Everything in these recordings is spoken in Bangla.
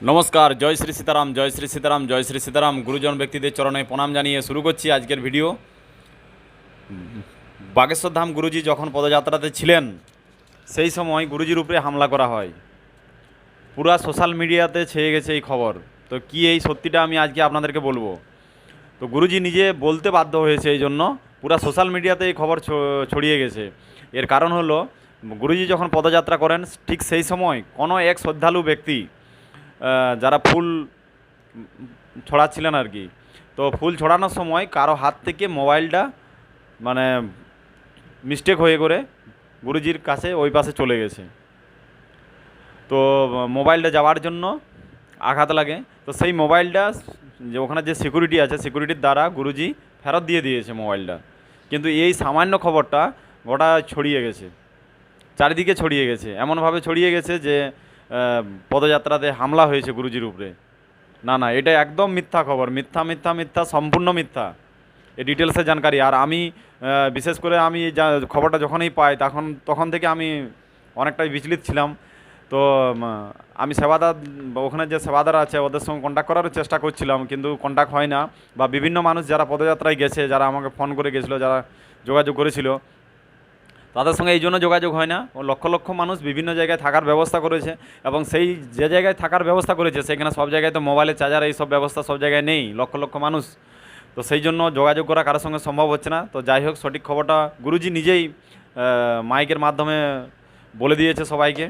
নমস্কার, জয় শ্রী সীতারাম, জয় শ্রী সীতারাম, জয় শ্রী সীতারাম। গুরুজন ব্যক্তিদের চরণে প্রণাম জানিয়ে শুরু করছি আজকের ভিডিও। বাগেশ্বর ধাম গুরুজি যখন পদযাত্রাতে ছিলেন, সেই সময় গুরুজির উপরে হামলা করা হয়। পুরা সোশ্যাল মিডিয়াতে ছেয়ে গেছে এই খবর। তো কি এই সত্যিটা আমি আজকে আপনাদেরকে বলব? তো গুরুজি নিজে বলতে বাধ্য হয়েছে এই জন্য, পুরা সোশ্যাল মিডিয়াতে এই খবর ছড়িয়ে গেছে। এর কারণ হলো, গুরুজি যখন পদযাত্রা করেন, ঠিক সেই সময় কোনো এক শ্রদ্ধালু ব্যক্তি যারা ফুল ছড়াচ্ছিলেন আর কি। তো ফুল ছড়ানোর সময় কারও হাত থেকে মোবাইলটা মানে মিস্টেক হয়ে করে গুরুজির কাছে ওই পাশে চলে গেছে। তো মোবাইলটা যাওয়ার জন্য আঘাত লাগে। তো সেই মোবাইলটা যে ওখানে যে সিকিউরিটি আছে সিকিউরিটির দ্বারা গুরুজি ফেরত দিয়ে দিয়েছে মোবাইলটা। কিন্তু এই সামান্য খবরটা গোটা ছড়িয়ে গেছে। চারিদিকে ছড়িয়ে গেছে। এমনভাবে ছড়িয়ে গেছে যে পদযাত্রাতে হামলা হয়েছে গুরুজির উপরে। না না, এটা একদম মিথ্যা খবর। মিথ্যা মিথ্যা মিথ্যা, সম্পূর্ণ মিথ্যা। এই ডিটেলসের জানকারি। আর আমি বিশেষ করে আমি যা, খবরটা যখনই পাই, তখন তখন থেকে আমি অনেকটাই বিচলিত ছিলাম। তো আমি সেবাদার, ওখানে যে সেবাদার আছে, ওদের সঙ্গে কন্ট্যাক্ট করারও চেষ্টা করছিলাম, কিন্তু কন্ট্যাক্ট হয় না। বা বিভিন্ন মানুষ যারা পদযাত্রায় গেছে, যারা আমাকে ফোন করে গেছিল, যারা যোগাযোগ করেছিল তাদের সঙ্গে এই জন্য যোগাযোগ হয় না। ও লক্ষ লক্ষ মানুষ বিভিন্ন জায়গায় থাকার ব্যবস্থা করেছে এবং সেই যে জায়গায় থাকার ব্যবস্থা করেছে, সেখানে সব জায়গায় তো মোবাইলের চার্জার এইসব ব্যবস্থা সব জায়গায় নেই, লক্ষ লক্ষ মানুষ। তো সেই জন্য যোগাযোগ করা কারোর সঙ্গে সম্ভব হচ্ছে না। তো যাই হোক, সঠিক খবরটা গুরুজি নিজেই মাইকের মাধ্যমে বলে দিয়েছে সবাইকে।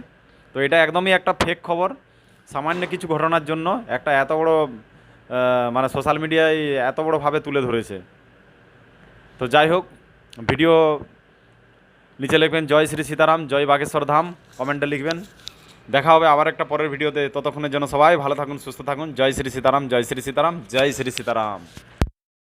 তো এটা একদমই একটা ফেক খবর। সামান্য কিছু ঘটনার জন্য একটা এত বড় মানে সোশ্যাল মিডিয়ায় এত বড়োভাবে তুলে ধরেছে। তো যাই হোক ভিডিও নিচে লিখবেন, জয় শ্রী সীতারাম, জয় বাগেশ্বর ধাম। কমেন্টে লিখবেন। দেখা হবে আবার একটা পরের ভিডিওতে। ততক্ষণের জন্য সবাই ভালো থাকুন, সুস্থ থাকুন। জয় শ্রী সীতারাম, জয় শ্রী সীতারাম, জয় শ্রী সীতারাম।